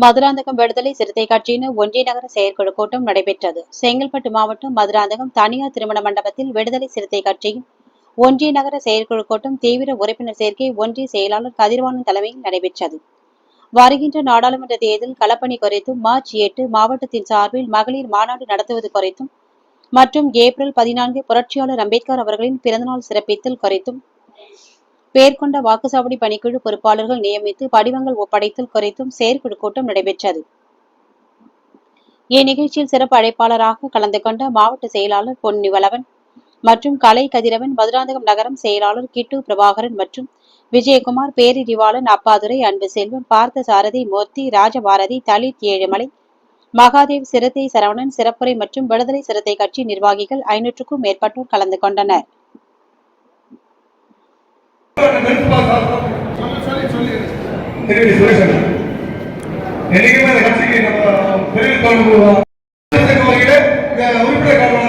மதுராந்தகம் விடுதலை சிறுத்தை கட்சியின் ஒன்றிய நகர செயற்குழு கூட்டம் நடைபெற்றது. செங்கல்பட்டு மாவட்டம் மதுராந்தகம் தனியார் திருமண மண்டபத்தில் விடுதலை சிறுத்தை கட்சியின் ஒன்றிய நகர செயற்குழு கூட்டம் தீவிர உறுப்பினர் சேர்க்கை ஒன்றிய செயலாளர் கதிர்வாணன் தலைமையில் நடைபெற்றது. வருகின்ற நாடாளுமன்ற தேர்தல் களப்பணி குறித்தும் மார்ச் எட்டு மாவட்டத்தின் சார்பில் மகளிர் மாநாடு நடத்துவது குறித்தும் மற்றும் ஏப்ரல் பதினான்கு புரட்சியாளர் அம்பேத்கர் அவர்களின் பிறந்தநாள் சிறப்பித்தல் குறித்தும் பேர்கொண்ட வாக்குச்சாவடி பணிக்குழு பொறுப்பாளர்கள் நியமித்து படிவங்கள் ஒப்படைத்தல் குறித்தும் செயற்குழு கூட்டம் நடைபெற்றது. இந்நிகழ்ச்சியில் சிறப்பு அழைப்பாளராக கலந்து கொண்ட மாவட்ட செயலாளர் பொன்னிவளவன் மற்றும் கலை கதிரவன் மதுராந்தகம் நகரம் செயலாளர் கிட்டு பிரபாகரன் மற்றும் விஜயகுமார் பேரிடிவாளன் அப்பாதுரை அன்பு செல்வன் பார்த்த சாரதி மூர்த்தி ராஜபாரதி தலித் ஏழுமலை மகாதேவ் சிறுத்தை சரவணன் சிறப்புரை மற்றும் விடுதலை சிறுத்தை கட்சி நிர்வாகிகள் ஐநூற்றுக்கும் மேற்பட்டோர் கலந்து கொண்டனர். சுரேஷன். என்னைக்குமே அந்த கட்சிக்கு நம்ம பெரிய உறுப்பினர்